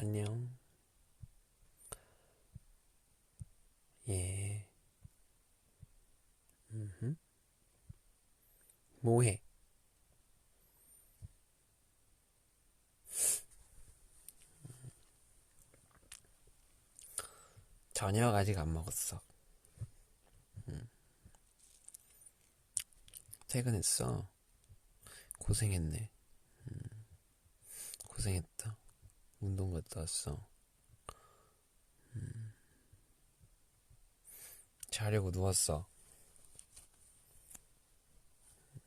안녕. 예. 음. 뭐해? 저녁 아직 안 먹었어. 음. 퇴근했어. 고생했네. 음. 고생했다. 운동 갔다 왔어. 음. 자려고 누웠어.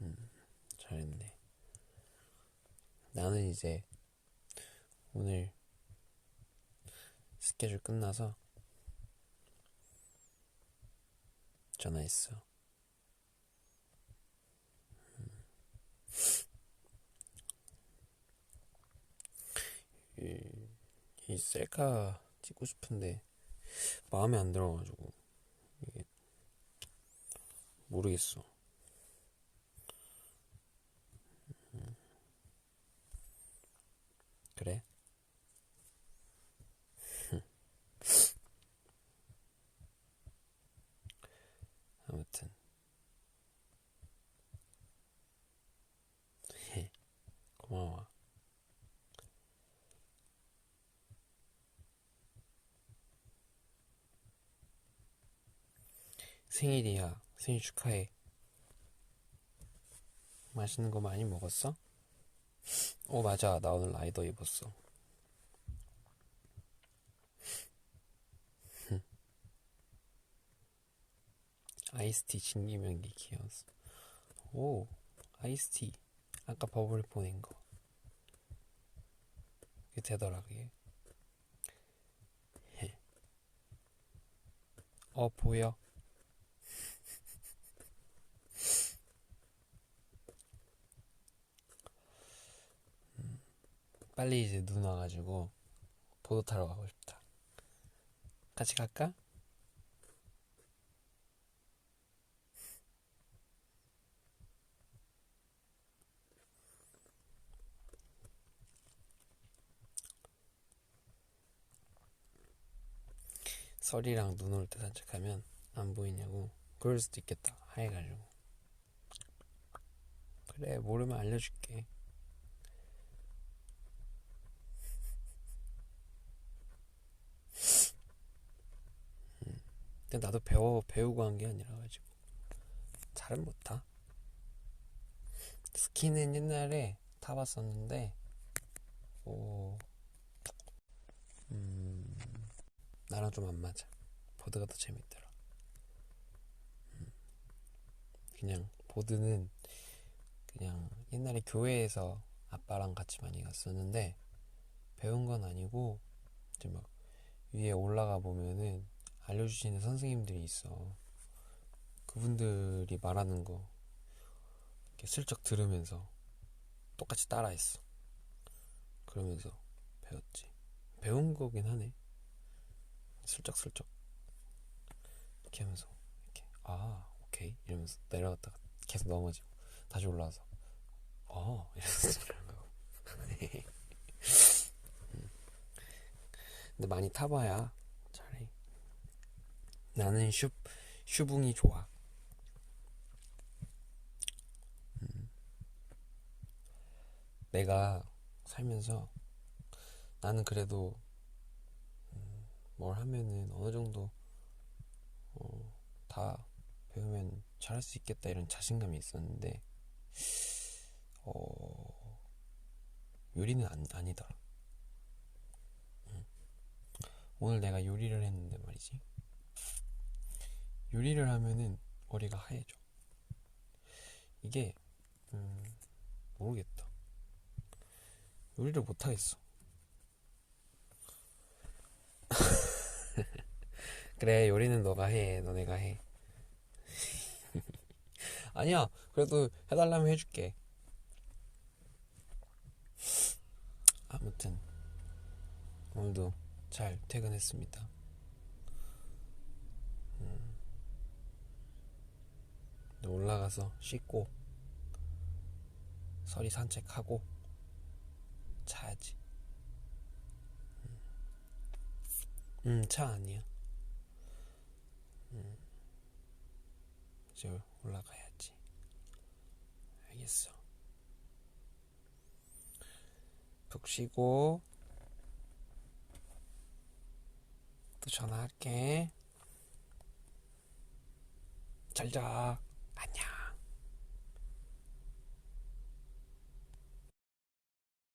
음, 잘했네. 나는 이제 오늘 스케줄 끝나서 전화했어. 이, 이 셀카 찍고 싶은데 마음에 안 들어가지고 이게 모르겠어. 음. 그래? 아무튼 고마워. 생일이야. 생일 축하해. 맛있는 거 많이 먹었어? 어, 맞아. 나 오늘 라이더 입었어. 아이스티 진기명기 귀여웠어. 오, 아이스티. 아까 버블 보낸 거. 이게 되더라, 그게. 어, 보여? 빨리 이제 눈 와가지고 보드 타러 가고 싶다. 같이 갈까? 설이랑 눈 올 때 산책하면 안 보이냐고 그럴 수도 있겠다 하얘가지고 그래 모르면 알려줄게 근데 나도 배워 배우고 한 게 아니라 가지고 잘은 못타 스키는 옛날에 타봤었는데 오 음, 나랑 좀 안 맞아. 보드가 더 재밌더라. 음. 그냥 보드는 그냥 옛날에 교회에서 아빠랑 같이 많이 갔었는데 배운 건 아니고 이제 막 위에 올라가 보면은 알려주시는 선생님들이 있어. 그분들이 말하는 거 이렇게 슬쩍 들으면서 똑같이 따라했어. 그러면서 배웠지. 배운 거긴 하네. 슬쩍슬쩍 이렇게 하면서 이렇게 아 오케이 이러면서 내려갔다가 계속 넘어지고 다시 올라와서 어 이러면서 내려가고 음. 근데 많이 타봐야 나는 슈 슈붕이 좋아 음. 내가 살면서 나는 그래도 뭘 하면은 어느 정도 어, 다 배우면 잘할 수 있겠다 이런 자신감이 있었는데 어, 요리는 안, 아니더라. 응. 오늘 내가 요리를 했는데 말이지. 요리를 하면은 머리가 하얘져. 이게 음, 모르겠다. 요리를 못 하겠어. 그래 요리는 너가 해 너네가 해 아니야 그래도 해달라면 해줄게 아무튼 오늘도 잘 퇴근했습니다 음, 올라가서 씻고 서리 산책하고 자야지 음. 음, 차 아니야. 음, 이제 올라가야지. 알겠어. 푹 쉬고 또 전화할게. 잘 자. 안녕.